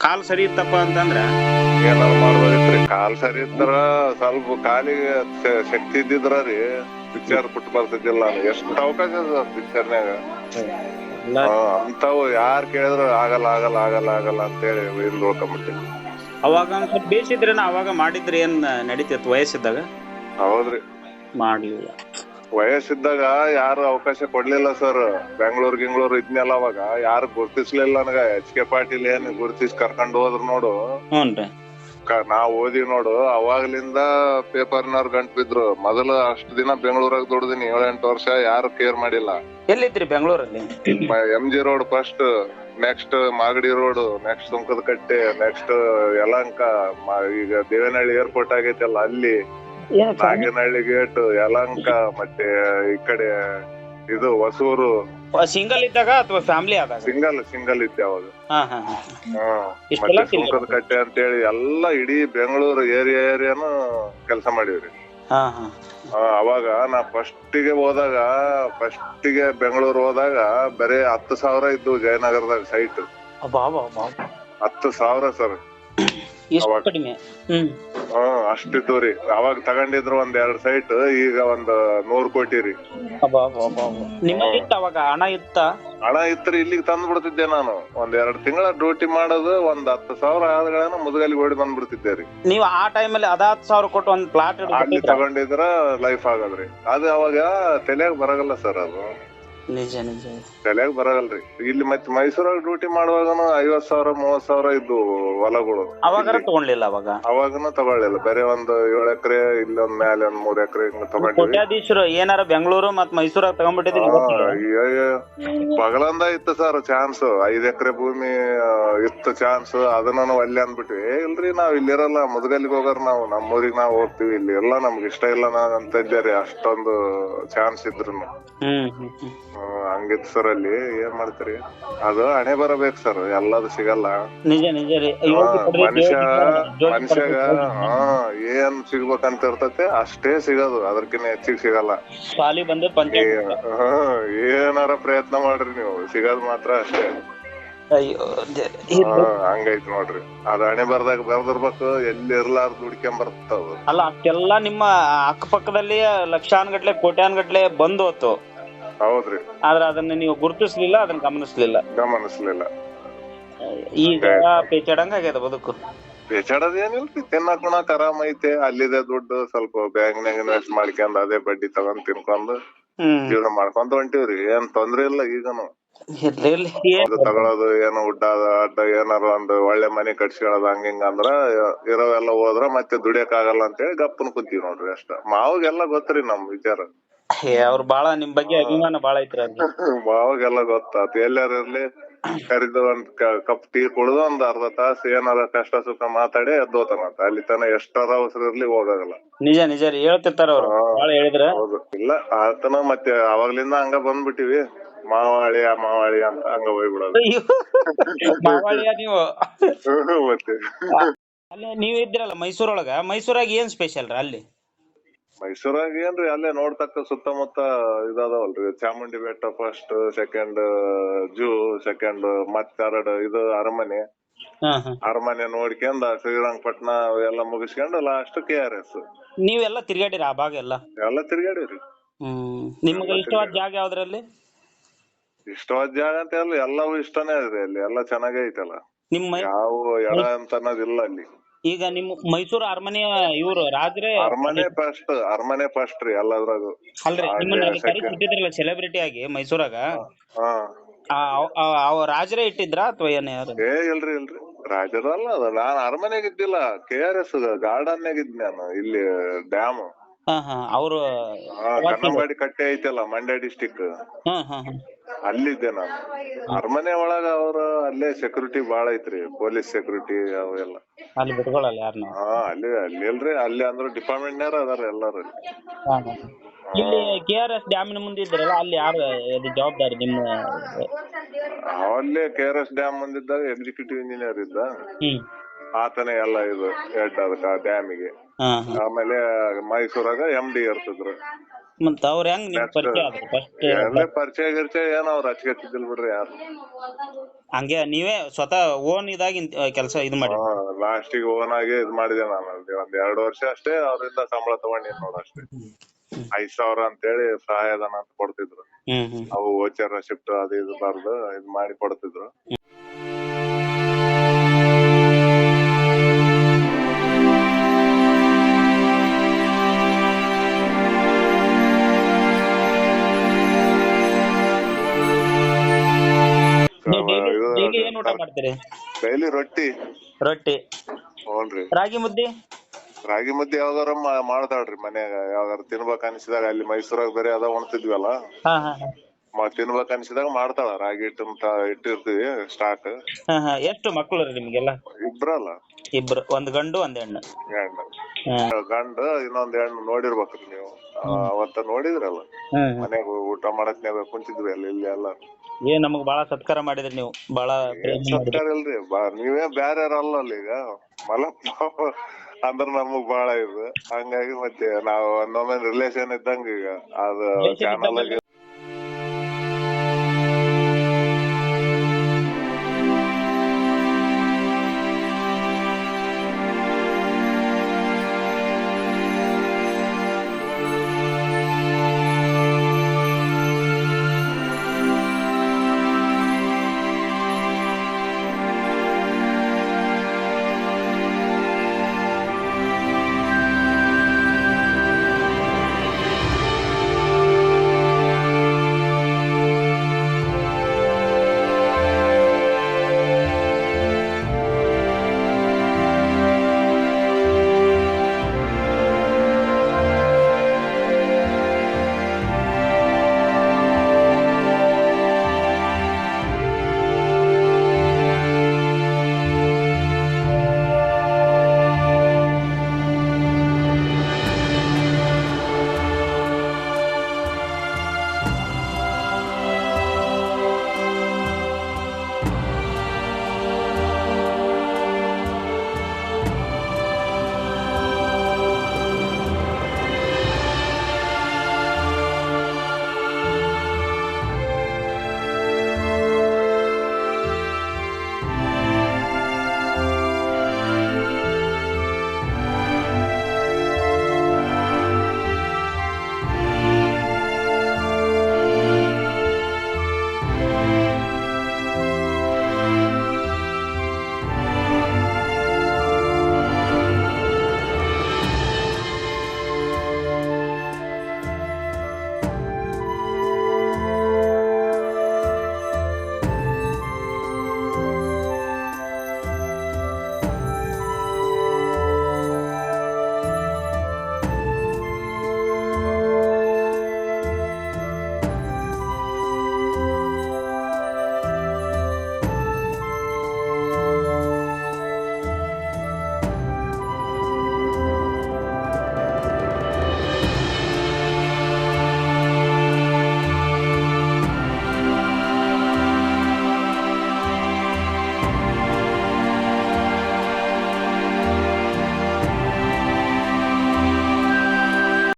ಕಾಲ್ ಸರಿ ಇತ್ತಪ್ಪ ಅಂತಂದ್ರ? ಏನಾರ ಮಾಡ್ಬೋದಿತ್ರಿ? ಕಾಲ್ ಸರಿ ಇದ್ರ ಸ್ವಲ್ಪ ಕಾಲಿಗೆ ಶ- ಶಕ್ತಿ ಇದ್ದಿದ್ರ ರೀ ಪಿಕ್ಚರ್ ಬಿಟ್ಟು ಬರ್ತಿದ್ದಿಲ್ಲ ನಾನು ಎಷ್ಟು ಅವಕಾಶ ಅದ ಪಿಕ್ಚರ್ನ್ಯಾಗ ಎಲ್ಲ ಅಂತವು ಯಾರ್ ಕೇಳಿದ್ರು ಆಗಲ್ಲ ಆಗಲ್ಲ ಆಗಲ್ಲ ಆಗಲ್ಲ ಅಂತೇಳಿ ಹಿಂದ್ ಉಳ್ಕೊಂಬಿಟ್ಟಿವಿ ಅವಾಗ ಒಂದ್ ಸ್ವಲ್ಪ ಬೇಸಿದ್ರೇನ ಅವಾಗ ಮಾಡಿದ್ರೆ ಏನ್ ನಡೀತಿತ್ತು ವಯಸ್ಸಿದ್ದಾಗ? ಹೌದ್ರಿ. ಮಾಡ್ಲಿಲ್ಲ. ವಯಸ್ಸಿದ್ದಾಗ ಯಾರು ಅವಕಾಶ ಕೊಡ್ಲಿಲ್ಲ ಸರ್ ಬೆಂಗಳೂರು ಗಿಂಗ್ಳೂರ್ ಇದ್ನೆಲ್ಲ ಅವಾಗ. ಯಾರು ಗುರ್ತಿಸ್ಲಿಲ್ಲ ನನಗ. ಎಚ್ ಕೆ ಪಾಟೀಲ್ ಏನ್ ಗುರ್ತಿಸ್ ಕರ್ಕೊಂಡ್ ಹೋದ್ರು ನೋಡು. ನಾ ನಾವ್ ಓದಿ ನೋಡು. ಅವಾಗ್ಲಿಂದ ಪೇಪರ್ನವ್ರ ಗಂಟ್ ಬಿದ್ರು. ಮೊದಲು ಅಷ್ಟು ದಿನ ಬೆಂಗಳೂರಾಗ ದುಡ್ದಿನಿ. ಏಳೆಂಟು ವರ್ಷ ಯಾರು ಕೇರ್ ಮಾಡಿಲ್ಲ. ಎಲ್ಲಿದ್ರಿ ಬೆಂಗಳೂರಲ್ಲಿ? M G road first next Magadi road next Sunkada Katte next Yelahanka ಈಗ ದೇವನಹಳ್ಳಿ ಏರ್ಪೋರ್ಟ್ ಆಗೈತಲ್ಲ ಅಲ್ಲಿ. ನಾಗೇನಹಳ್ಳಿ ಗೇಟ್ ಯಲಂಕ ಮತ್ತೆ ಈ ಕಡೆ ಇದು ಹೊಸೂರು. ಸಿಂಗಲ್ ಇದ್ದಾಗ ಅಥವಾ ಫ್ಯಾಮಿಲಿ ಆದಾಗ? ಸಿಂಗಲ್ ಸಿಂಗಲ್ ಇದ್ದೆ ಅವಾಗ ಹಾ ಹಾ ಹಾ. ಇಷ್ಟೆಲ್ಲ ಮತ್ತೆ ಸುಂಕದ ಕಟ್ಟೆ ಅಂತೇಳಿ ಎಲ್ಲಾ ಇಡೀ ಬೆಂಗಳೂರು ಏರಿಯಾ ಏರಿಯಾನು ಕೆಲಸ ಮಾಡಿವ್ರಿ. ಹಾ ಹಾ. ಆ, ಅವಾಗ ನಾ ಫಸ್ಟಿಗೆ ಹೋದಾಗ ಫಸ್ಟಿಗೆ ಬೆಂಗಳೂರು ಹೋದಾಗ ಬರೀ ಹತ್ತು ಸಾವಿರ ಇದ್ದು ಜಯನಗರದಾಗ ಸೈಟ್. ಹತ್ತು ಸಾವಿರ ಸರ್. ಅವಾಗ- ಕಡಿಮೆ? ಹ್ಮ್. ಹ್ಮ್ ಅಷ್ಟಿದ್ದು ರೀ. ಅವಾಗ ತಗೊಂಡಿದ್ರು ಒಂದ್ ಎರಡ್ ಸೈಟ್ ಈಗ ಒಂದ್ ನೂರ್ ಕೋಟಿ ರೀ. ಅಬ್ಬಾ ಅಬ್ಬಾ ಅಬ್ಬಾ ಅಬ್ಬಾ. ನಿಮ್ಮಲ್ಲಿ ಇತ್ತ ಅವಾಗ ಹಣ ಇತ್ತ? ಹಣ ಇತ್ತರಿ ಇಲ್ಲಿಗೆ ತಂದ್ ಬಿಡ್ತಿದ್ದೆ ನಾನು. ಒಂದ್ ಎರಡ್ ತಿಂಗಳ ಡ್ಯೂಟಿ ಮಾಡೋದು ಒಂದ್ ಹತ್ತು ಸಾವಿರ ಆದ್ಗಳನ್ನ ಮುದುಗಲಿಗೆ ಓಡಿ ಬಂದ್ಬಿಡ್ತಿದ್ದೆ ರೀ. ನೀವು ಆ ಟೈಮಲ್ಲಿ ಅದ ಹತ್ತು ಸಾವಿರ ಕೊಟ್ಟು ಒಂದ್ ಪ್ಲಾಟ್ ಅಲ್ಲಿ ತಗೊಂಡಿದ್ರ ಲೈಫ್ ಆಗದ್ರಿ. ಅದು ಅವಾಗ ತಲೆಯಾಗ ಬರಗಲ್ಲ ಸರ್ ಅದು. ನಿಜ ನಿಜ ತಲೆಯಾಗ ಬರಲ್ರಿ. ಇಲ್ಲಿ ಮತ್ತೆ ಮೈಸೂರಲ್ಲಿ ಡ್ಯೂಟಿ ಮಾಡುವಾಗನು ಐವತ್ ಸಾವಿರ ಮೂವತ್ ಸಾವಿರ ಇದ್ದು ಹೊಲಗಳು. ಅವಾಗ ತಗೊಂಡ್ಲಿಲ್ಲ ಅವಾಗ? ಅವಾಗನು ತಗೊಳ್ಳಿಲ್ಲ. ಬೇರೆ ಒಂದ್ ಏಳ್ ಎಕರೆ ಇಲ್ಲೊಂದ್ ಮ್ಯಾಲೆ ಒಂದ್ ಮೂರ್ ಎಕರೆ ಹಿಂಗ್ ತಗೊಂಡಿವಿ. ಕೋಟ್ಯಾಧೀಶರು ಏನಾರ ಬೆಂಗಳೂರು ಮತ್ ಮೈಸೂರಾಗ ತಗೊಂಡ್ಬಿಟ್ಟಿದ್ರಿ ಬಗಲಂದ ಇತ್ತು ಸರ್ ಚಾನ್ಸ್ ಐದ್ ಎಕರೆ ಭೂಮಿ ಆ, ಇತ್ತು ಚಾನ್ಸ್ ಅದನ್ನ ಅಲ್ಲಿ ಅಂದ್ಬಿಟ್ವಿ. ಏ ಇಲ್ರಿ ನಾವ್ ಇಲ್ಲಿರಲ್ಲ. ಮುದ್ಗಲ್ಲಿಗೆ ಹೋಗಾರ ನಾವು. ನಮ್ಮೂರಿಗೆ ನಾವ್ ಹೋಗ್ತಿವಿ ಇಲ್ಲಿ. ಎಲ್ಲ ನಮ್ಗೆ ಇಷ್ಟ ಇಲ್ಲ ನಾ ಅಂತ ಇದ್ದೇರಿ. ಅಷ್ಟೊಂದು ಚಾನ್ಸ್ ಇದ್ರು ಹ್ಮ್ ಹ್ಮ್ ಹ್ಮ್. ಹಂಗಿತ್ತು ಸರ್ ಅಲ್ಲಿ ಏನ್ ಮಾಡ್ತೀರಿ? ಅದು ಹಣೆ ಬರಬೇಕು ಸರ್ ಎಲ್ಲದು ಸಿಗಲ್ಲ. ನಿಜ ರೀ. ಮನುಷ್ಯ ಮನುಷ್ಯಾಗ ಹಾ ಏನ್ ಸಿಗ್ಬೇಕಂತ ಇರ್ತತೆ ಅಷ್ಟೇ ಸಿಗೋದು. ಅದಕ್ಕಿಂತ ಹೆಚ್ಚಿಗೆ ಸಿಗಲ್ಲ. ಶಾಲಿ ಬಂದು ಹಾ, ಏನಾರ ಪ್ರಯತ್ನ ಮಾಡ್ರಿ ನೀವು. ಸಿಗೋದ್ ಮಾತ್ರ ಅಷ್ಟೇ. ಹಂಗೈತ್ ನೋಡ್ರಿ. ಅದ ಹಣೆ ಬರ್ದಾಗ ಬರ್ದಿರ್ಬೇಕು ಎಲ್ಲಿ ಇರ್ಲಾರ್ದು ಹುಡ್ಕೊಂಡ್ ಬರ್ತಾವ ಅಲ್ಲ ಅಷ್ಟೆಲ್ಲ ನಿಮ್ಮ ಅಕ್ಕಪಕ್ಕದಲ್ಲಿ ಕೋಟ್ಯಾನ್ ಗಟ್ಲೆ ಬಂದು ಹೋತು. ಹೌದ್ರಿ. ಆದ್ರೆ ಅದನ್ನ ನೀವು ಗುರುತಿಸ್ಲಿಲ್ಲ ಅದನ್ನ ಗಮನಿಸ್ಲಿಲ್ಲ. ಗಮನಿಸ್ಲಿಲ್ಲ. ಈಗ ಪೇಚಾಡಂಗ ಆಗ್ಯದ ಬದುಕು? ಬೇಚಾಡದ್ ಏನಿಲ್ರಿ ತಿನ್ನಕ್ ಉಣಕ್ ಆರಾಮ್ ಐತೆ ಅಲ್ಲಿದೆ ದುಡ್ಡು ಸ್ವಲ್ಪ ಬ್ಯಾಂಕ್ನಾಗ ಇನ್ವೆಸ್ಟ್ ಮಾಡ್ಕೊಂಡ್ ಅದೇ ಬಡ್ಡಿ ತಗೊಂಡ್ ತಿನ್ಕೊಂಡು ಜೀವನ ಮಾಡ್ಕೊಂತ ಹೊಂಟಿವ್ರಿ ಏನ್ ತೊಂದ್ರೆ ಇಲ್ಲ ಈಗನು. ತಗೊಳೋದು ಏನೋ ಉಡ್ಡ ಅಡ್ಡ ಏನಾರ ಒಂದು ಒಳ್ಳೆ ಮನೆ ಕಟ್ಸ್ಕೊಳೋದು ಹಂಗ ಹಿಂಗ ಅಂದ್ರ ಇರೋವೆಲ್ಲ ಹೋದ್ರ ಮತ್ತೆ ದುಡಿಯಕ್ ಆಗಲ್ಲ ಅಂತ ಹೇಳಿ ಗಪ್ಪನ್ ಕುಂತೀವಿ ನೋಡ್ರಿ ಅಷ್ಟ. ಮಾವಗೆಲ್ಲ ಗೊತ್ತ್ರಿ ನಮ್ ವಿಚಾರ. ಅವ್ರು ಬಾಳ ನಿಮ್ ಬಗ್ಗೆ ಅಭಿಮಾನ ಬಾಳ ಐತ್ರಿ ಅವ್ರಿಗೆ. ಮಾವಗೆಲ್ಲ ಗೊತ್ತಾತ. ಎಲ್ಲಾರ ಇರ್ಲಿ ಕರಿದು ಒಂದ್ ಕ- ಕಪ್ ಟೀ ಕುಡ್ದು ಒಂದ್ ಅರ್ಧ ತಾಸ್ ಏನಾರ ಕಷ್ಟ ಸುಖ ಮಾತಾಡಿ ಎದ್ದೋತಾನಂತ ಅಲ್ಲಿ ತನ ಎಷ್ಟರ ಅವಸರ ಇರ್ಲಿ ಹೋಗಾಗಲ್ಲ. ನಿಜ ನಿಜ ರೀ. ಹೇಳ್ತಿರ್ತಾರ ಅವ್ರು. ಹಾ. ಬಾಳ ಹೇಳಿದ್ರ. ಹೌದು. ಇಲ್ಲ ಆತನ ಮತ್ತೆ ಅವಾಗ್ಲಿಂದ ಹಂಗ ಬಂದ್ಬಿಟ್ಟಿವಿ. ಮಾವಾಳಿ ಆ ಮಾವಾಳಿ ಅಂತ ಹಂಗ ಹೋಗ್ಬಿಡೋದು. ಅಯ್ಯೋ ಮಾವಾಳಿಯ ನೀವು. ಮತ್ತೆ. ಅಲ್ಲೇ ನೀವ್ ಇದ್ರಲ್ಲ ಮೈಸೂರೊಳಗ. ಮೈಸೂರಾಗ ಏನ್ ಸ್ಪೆಷಲ್ ರೀ ಅಲ್ಲಿ? ಮೈಸೂರಾಗ ಏನ್ರಿ ಅಲ್ಲೇ ನೋಡ್ತಕ್ಕ ಸುತ್ತಮುತ್ತ ಇದಾದವಲ್ರಿ. ಚಾಮುಂಡಿ ಬೆಟ್ಟ ಫಸ್ಟ್ ಸೆಕೆಂಡ್ ಜೂ ಸೆಕೆಂಡ್ ಮತ್ತೆರಡು ಇದು ಅರಮನೆ. ಅರಮನೆ ನೋಡ್ಕೊಂಡ್ ಶ್ರೀರಂಗಪಟ್ಣ ಎಲ್ಲ ಮುಗಿಸ್ಕೊಂಡು ಲಾಸ್ಟ್ ಕೆ ಆರ್ ಎಸ್ ನೀವೆಲ್ಲ ತಿರ್ಗಾಡಿರಿ ಆ ಭಾಗ ಎಲ್ಲ? ಎಲ್ಲ ತಿರ್ಗಾಡಿರಿ ನಿಮ್ಗೆ ಇಷ್ಟವಾದ ಜಾಗ ಯಾವ್ದ್ರಲ್ಲಿ? ಇಷ್ಟವಾದ ಜಾಗ ಅಂತ ಎಲ್ಲ ಎಲ್ಲವೂ ಇಷ್ಟನೇ ಇದೆ ಅಲ್ಲಿ ಎಲ್ಲ ಚೆನ್ನಾಗೇ ಐತಲ್ಲ. ನಿಮ್ ಯಾವ ಎಡ ಅಂತ ಅನ್ನೋದಿಲ್ಲ ಅಲ್ಲಿ. ಈಗ ನಿಮ್ ಮೈಸೂರು ಅರಮನೆ ಇವ್ರು ರಾಜ್ರೆ ಅರಮನೆ ಫಸ್ಟ್ ಅರಮನೆ ಫಸ್ಟ್ ರೀ ಎಲ್ಲದ್ರಾಗು ಅಲ್ರಿ ನಿಮ್ಮನ್ನ ಅಲ್ಲಿ ಸೆಲೆಬ್ರಿಟಿ ಆಗಿ ಮೈಸೂರಾಗ? ಅವ್- ರಾಜರೇ ಇಟ್ಟಿದ್ರ ಅಥವಾ ಏನ ಯಾರು? ಏ ಇಲ್ರಿ ಇಲ್ರಿ. ರಾಜರಲ್ಲ ಅದ. ನಾನ್ ಅರಮನೆಗ್ ಇದ್ದಿಲ್ಲ. ಕೆ ಆರ್ ಎಸ್ ಗಾರ್ಡನ್ ನಾಗ ಇದ್ ನಾನು. ಇಲ್ಲಿ ಡ್ಯಾಮ್. ಅವ್ರು ಕನ್ನಂಬಾಡಿ ಕಟ್ಟೆ ಐತಲ್ಲ ಮಂಡ್ಯ ಡಿಸ್ಟಿಕ್ ಅಲ್ಲಿದ್ದೆ ನಾನು. ಅರಮನೆ ಒಳಗ ಅವ್ರ ಅಲ್ಲೇ ಸೆಕ್ಯೂರಿಟಿ ಬಾಳ ಐತ್ರಿ ಪೊಲೀಸ್ ಸೆಕ್ಯೂರಿಟಿ ಅವೆಲ್ಲ ಅಲ್ಲಿ ಬಿಟ್ಕೊಳ್ಳಲ್ಲ ಯಾರನ್ನ ಹಾ ಅಲ್ಲಿ ಅಲ್ಲಿ ಇಲ್ರಿ ಅಲ್ಲಿ ಅಂದ್ರೆ ಡಿಪಾರ್ಟ್ಮೆಂಟ್ ನೇರ ಅದಾರ ಎಲ್ಲಾರು. ಇಲ್ಲಿ ಕೆ ಆರ್ ಎಸ್ ಡ್ಯಾಮಿನ ಮುಂದೆ ಇದ್ರಲ್ಲ ಅಲ್ಲಿ ಯಾರು ಇದು ಜವಾಬ್ದಾರಿ ನಿಮ್ಮ ಅಲ್ಲೇ ಕೆ ಆರ್ ಎಸ್ ಡ್ಯಾಮ್ ಮುಂದಿದ್ದಾಗ ಎಕ್ಸಿಕ್ಯೂಟಿವ್ ಇಂಜಿನಿಯರ್ ಇದ್ದ. ಹ್ಮ್. ಆತನೇ ಎಲ್ಲ ಇದು ಹೆಡ್ ಅದಕ್ಕ ಡ್ಯಾಮಿಗೆ ಆಮೇಲೆ ಮೈಸೂರಾಗ ಎಂ ಡಿ ಇರ್ತಿದ್ರು ಮತ್ತ ಅವ್ರ ಹೆಂಗ್ ನಿಮ್ ಪರಿಚಯ ಆದ್ರು? ಫಸ್ಟ್ ಎಲ್ಲ ಪರಿಚಯ ಗಿರ್ಚಯ ಏನೋ ಅವ್ರ ಹಚ್ಕೊತಿದ್ದಿಲ್ ಬಿಡ್ರಿ ಯಾರು? ಹಂಗೆ ನೀವೇ ಸ್ವತಃ ಓನ್ ಇದಾಗಿ ಕೆಲಸ ಇದು ಮಾಡಿ. ಲಾಸ್ಟಿಗೆ ಓನ್ ಆಗಿ ಇದ್ ಮಾಡಿದೆ ನಾನು. ಅಲ್ಲಿ ಒಂದ್ ಎರಡು ವರ್ಷ ಅಷ್ಟೇ ಅವರಿಂದ ಸಂಬಳ ತಗೊಂಡೆ ನೋಡ್ ಅಷ್ಟೇ. ಐದ್ ಸಾವಿರ ಅಂತೇಳಿ ಸಹಾಯಧನ ಅಂತ ಕೊಡ್ತಿದ್ರು. ಹ್ಮ್ ಹ್ಮ್. ಅವು ಓಚರ ರೆಸಿಪ್ಟ್ ಅದು ಇದು ಬರ್ದು ಇದ್ ಮಾಡಿ ಕೊಡ್ತಿದ್ರು. ಡೈಲಿ ಡೈಲಿ ಏನ್ ಊಟ ಮಾಡ್ತೀರಿ? ಡೈಲಿ ರೊಟ್ಟಿ. ರೊಟ್ಟಿ. ಹ್ಞೂನ್ರಿ. ರಾಗಿ ಮುದ್ದೆ? ರಾಗಿ ಮುದ್ದೆ ಯಾವಾಗಾರ ಮಾ- ಮಾಡ್ತಾಳ್ರಿ ಮನ್ಯಾಗ. ಯಾವ್ದಾರ ತಿನ್ಬೇಕ ಅನ್ಸಿದಾಗ ಅಲ್ಲಿ ಮೈಸೂರಾಗ ಬೇರೆ ಅದ ಉಣ್ತಿದ್ವಲ್ಲ ಹಾ ಹಾ ಹಾ. ಮ- ತಿನ್ಬೇಕ್ ಅನ್ಸಿದಾಗ ಮಾಡ್ತಾಳ. ರಾಗಿ ಹಿಟ್ಟು ಅಂತ ಇಟ್ಟಿರ್ತೀವಿ ಸ್ಟಾಕ್ ಹಾ ಹಾ. ಎಷ್ಟು ಮಕ್ಕಳು ರೀ ನಿಮ್ಗೆಲ್ಲ? ಇಬ್ರಲ್ಲ. ಇಬ್ರು. ಒಂದ್ ಗಂಡು ಒಂದ್ ಹೆಣ್ಣು. ಹೆಣ್ಣು. ಗಂಡ ಇನ್ನೊಂದ್ ಹೆಣ್ಣು ನೋಡಿರ್ಬೇಕ್ರಿ ನೀವು. ಅವತ್ತ ನೋಡಿದ್ರಲ್ಲ? ಮನೆಗ ಮನ್ಯಾಗ ಊಟ ನೀವ ಕುಂತಿದ್ವಿ ಅಲ್ಲಿ ಇಲ್ಲಿ ಎಲ್ಲ. ಏ ನಮಗ್ ಬಾಳ ಸತ್ಕಾರ ಮಾಡಿದ್ರಿ ನೀವು. ಬಾಳ ಪ್ರೇಮ ಸತ್ಕಾರ ಇಲ್ರಿ. ಬಾ ನೀವೇ ಬ್ಯಾರ ಅಲ್ಲ ಅಲ್ಲಿ ಈಗ. ಮಲಪ್ಪ ಅಂದ್ರ ನಮಗ್ ಬಾಳ ಇದು. ಹಂಗಾಗಿ ಮತ್ತೆ ನಾವ್ ಒಂದೊಮ್ಮೆ ರಿಲೇಷನ್ ಇದ್ದಂಗ ಈಗ. ಅದು ಚಾನಲ್